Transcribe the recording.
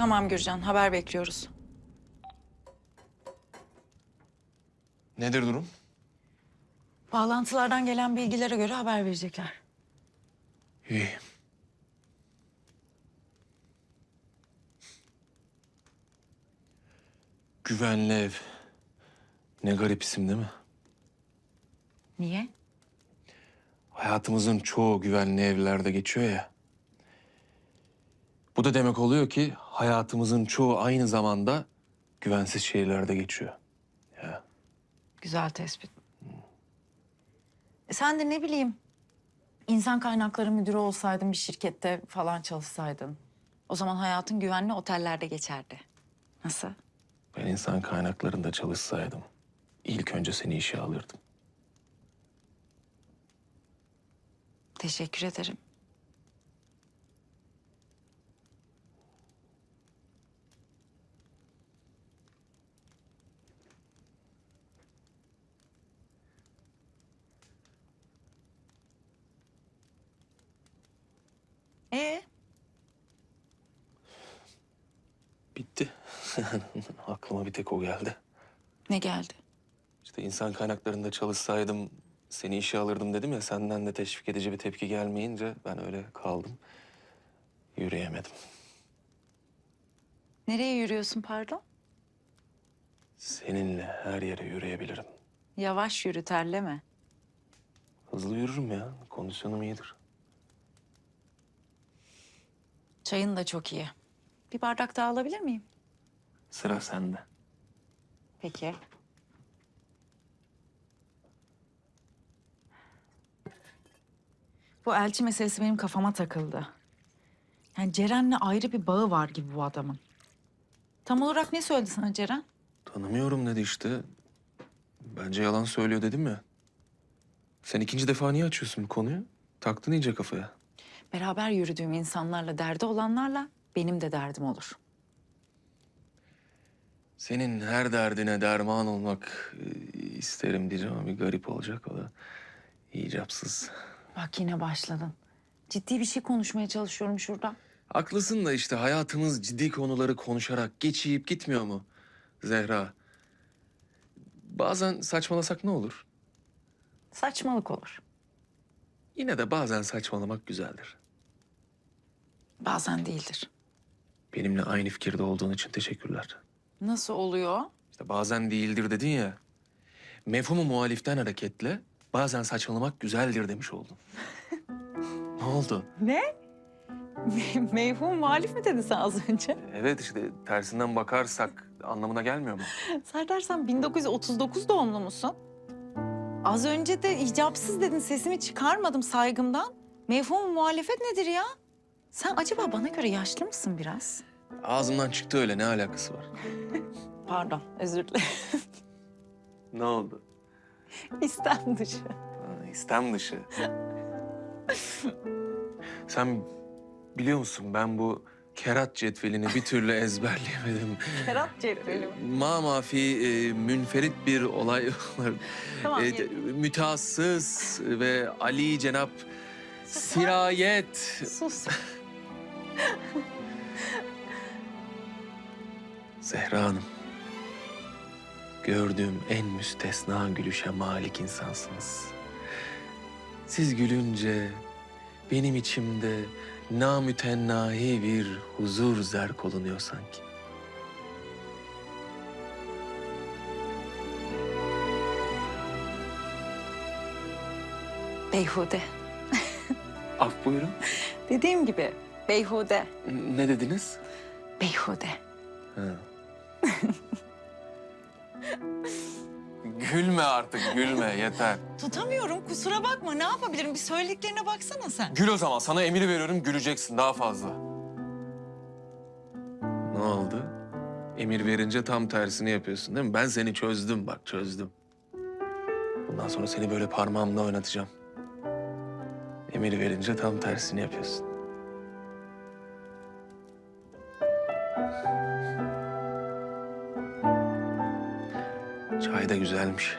Tamam Gürcan, haber bekliyoruz. Nedir durum? Bağlantılardan gelen bilgilere göre haber verecekler. İyi. Güvenli ev. Ne garip isim değil mi? Niye? Hayatımızın çoğu güvenli evlerde geçiyor ya. Bu da demek oluyor ki hayatımızın çoğu aynı zamanda güvensiz şehirlerde geçiyor. Ya. Güzel tespit. E sen de ne bileyim, insan kaynakları müdürü olsaydın bir şirkette falan çalışsaydın. O zaman hayatın güvenli otellerde geçerdi. Nasıl? Ben insan kaynaklarında çalışsaydım ilk önce seni işe alırdım. Teşekkür ederim. Aklıma bir tek o geldi. ne geldi? İşte insan kaynaklarında çalışsaydım seni işe alırdım dedim ya senden de teşvik edici bir tepki gelmeyince ben öyle kaldım. Yürüyemedim. Nereye yürüyorsun pardon? Seninle her yere yürüyebilirim. Yavaş yürü terleme. Hızlı yürürüm ya. Kondisyonum iyidir. Çayın da çok iyi. Bir bardak daha alabilir miyim? Sıra sende. Peki. Bu elçi meselesi benim kafama takıldı. Yani Ceren'le ayrı bir bağı var gibi bu adamın. Tam olarak ne söyledi sana Ceren? Tanımıyorum dedi işte. Bence yalan söylüyor dedim ya. Sen ikinci defa niye açıyorsun bu konuyu? Taktın iyice kafaya. Beraber yürüdüğüm insanlarla derdi olanlarla benim de derdim olur. Senin her derdine derman olmak e, isterim diyeceğim ama bir garip olacak o da. icapsız. Bak yine başladın. Ciddi bir şey konuşmaya çalışıyorum şurada. Haklısın da işte hayatımız ciddi konuları konuşarak geçiyip gitmiyor mu Zehra? Bazen saçmalasak ne olur? Saçmalık olur. Yine de bazen saçmalamak güzeldir. Bazen değildir. Benimle aynı fikirde olduğun için teşekkürler. Nasıl oluyor? İşte bazen değildir dedin ya. Mefhumu muhaliften hareketle bazen saçmalamak güzeldir demiş oldun. ne oldu? Ne? Meyhum muhalif mi dedin sen az önce? Evet işte tersinden bakarsak anlamına gelmiyor mu? Serdar sen 1939 doğumlu musun? Az önce de icapsız dedin sesimi çıkarmadım saygımdan. Mefhum muhalefet nedir ya? Sen acaba bana göre yaşlı mısın biraz? Ağzımdan çıktı öyle ne alakası var? Pardon özür dilerim. Ne oldu? İstem dışı. Ha, istem dışı. Sen biliyor musun ben bu kerat cetvelini bir türlü ezberleyemedim. Kerat cetveli mi? Ma mafi e, münferit bir olay var. Tamam, E, mütehassıs ve Ali Cenap sirayet. Sus. Zehra Hanım. Gördüğüm en müstesna gülüşe malik insansınız. Siz gülünce benim içimde namütennahi bir huzur zerk olunuyor sanki. Beyhude. Af buyurun. Dediğim gibi beyhude. Ne dediniz? Beyhude. Ha. Gülme artık gülme yeter. Tutamıyorum kusura bakma ne yapabilirim bir söylediklerine baksana sen. Gül o zaman sana emir veriyorum güleceksin daha fazla. Ne oldu? Emir verince tam tersini yapıyorsun değil mi? Ben seni çözdüm bak çözdüm. Bundan sonra seni böyle parmağımla oynatacağım. Emir verince tam tersini yapıyorsun. Çay da güzelmiş.